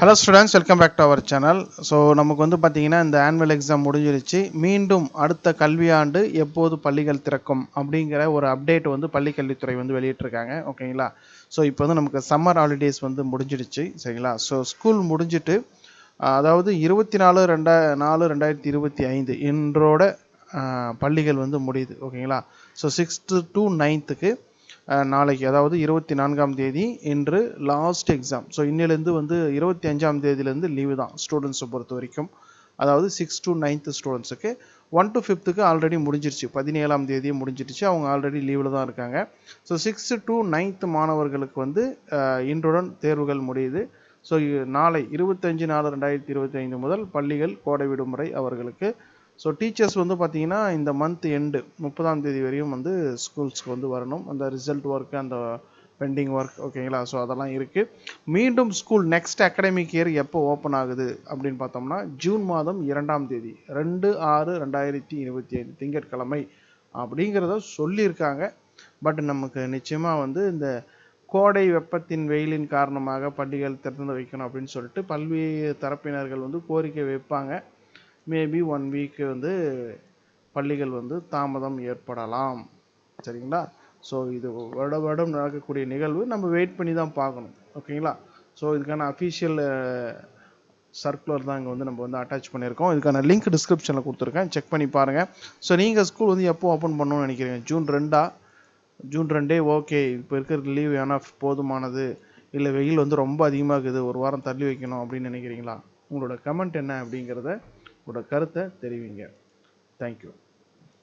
Hello students welcome back to our channel so நமக்கு வந்து பார்த்திங்கன்னா இந்த ஆனுவல் எக்ஸாம் முடிஞ்சிருச்சு. மீண்டும் அடுத்த கல்வியாண்டு எப்போது பள்ளிகள் திறக்கும் அப்படிங்கிற ஒரு அப்டேட் வந்து பள்ளிக்கல்வித்துறை வந்து வெளியிட்டிருக்காங்க. ஓகேங்களா ஸோ இப்போ வந்து நமக்கு சம்மர் ஹாலிடேஸ் வந்து முடிஞ்சிடுச்சு. சரிங்களா? ஸோ ஸ்கூல் முடிஞ்சிட்டு அதாவது இருபத்தி நாலு ரெண்டா நாலு ரெண்டாயிரத்தி இருபத்தி ஐந்து இன்றோட பள்ளிகள் வந்து முடியுது. ஓகேங்களா ஸோ சிக்ஸ்த்து டு நைன்த்துக்கு நாளைக்கு அதாவது இருபத்தி நான்காம் தேதி இன்று லாஸ்ட் எக்ஸாம் ஸோ இன்னிலேருந்து வந்து இருபத்தி அஞ்சாம் தேதியிலேருந்து லீவு தான் ஸ்டூடெண்ட்ஸை பொறுத்த வரைக்கும். அதாவது சிக்ஸ் டு நைன்த்து ஸ்டூடெண்ட்ஸுக்கு ஒன் டு ஃபிஃப்த்துக்கு ஆல்ரெடி முடிஞ்சிருச்சு. பதினேழாம் தேதியே முடிஞ்சிருச்சு. அவங்க ஆல்ரெடி லீவில் தான் இருக்காங்க. ஸோ சிக்ஸ்த்து டு நைன்த்து மாணவர்களுக்கு வந்து இன்றுடன் தேர்வுகள் முடியுது. ஸோ நாளை இருபத்தஞ்சு நாலு ரெண்டாயிரத்தி இருபத்தி ஐந்து முதல் பள்ளிகள் கோடை விடுமுறை அவர்களுக்கு ஸோ டீச்சர்ஸ் வந்து பார்த்தீங்கன்னா இந்த மந்த் எண்டு முப்பதாம் தேதி வரையும் வந்து ஸ்கூல்ஸ்க்கு வந்து வரணும். அந்த ரிசல்ட் ஒர்க் அந்த பெண்டிங் ஒர்க் ஓகேங்களா ஸோ அதெல்லாம் இருக்குது மீண்டும் ஸ்கூல் நெக்ஸ்ட் அகாடமிக் இயர் எப்போ ஓப்பன் ஆகுது அப்படின்னு பார்த்தோம்னா ஜூன் மாதம் இரண்டாம் தேதி ரெண்டு ஆறு ரெண்டாயிரத்தி இருபத்தி ஐந்து திங்கட்கிழமை அப்படிங்கிறத சொல்லியிருக்காங்க. பட் நமக்கு நிச்சயமாக வந்து இந்த கோடை வெப்பத்தின் வெயிலின் காரணமாக பள்ளிகள் திறந்து வைக்கணும் அப்படின்னு சொல்லிட்டு பல்வேறு தரப்பினர்கள் வந்து கோரிக்கை வைப்பாங்க. மேபி ஒன் வீக் வந்து பள்ளிகள் வந்து தாமதம் ஏற்படலாம். சரிங்களா? ஸோ இது வருட வருடம் நடக்கக்கூடிய நிகழ்வு. நம்ம வெயிட் பண்ணி தான் பார்க்கணும். ஓகேங்களா? ஸோ இதுக்கான அஃபீஷியல் சர்க்குலர் தான் இங்கே வந்து நம்ம வந்து அட்டாச் பண்ணியிருக்கோம். இதுக்கான லிங்க் டிஸ்கிரிப்ஷனில் கொடுத்துருக்கேன். செக் பண்ணி பாருங்கள் ஸோ நீங்கள் ஸ்கூல் வந்து எப்போ ஓப்பன் பண்ணணும்னு நினைக்கிறீங்க? ஜூன் ரெண்டா? ஜூன் ரெண்டே ஓகே இப்போ இருக்கிற லீவ் ஏன்னா போதுமானது. இல்லை வெயில் வந்து ரொம்ப அதிகமாக இருக்குது. ஒரு வாரம் தள்ளி வைக்கணும் அப்படின்னு நினைக்கிறீங்களா? உங்களோட கமெண்ட் என்ன அப்படிங்கிறத உங்களோட கருத்தை தெரிவிங்க. தேங்க்யூ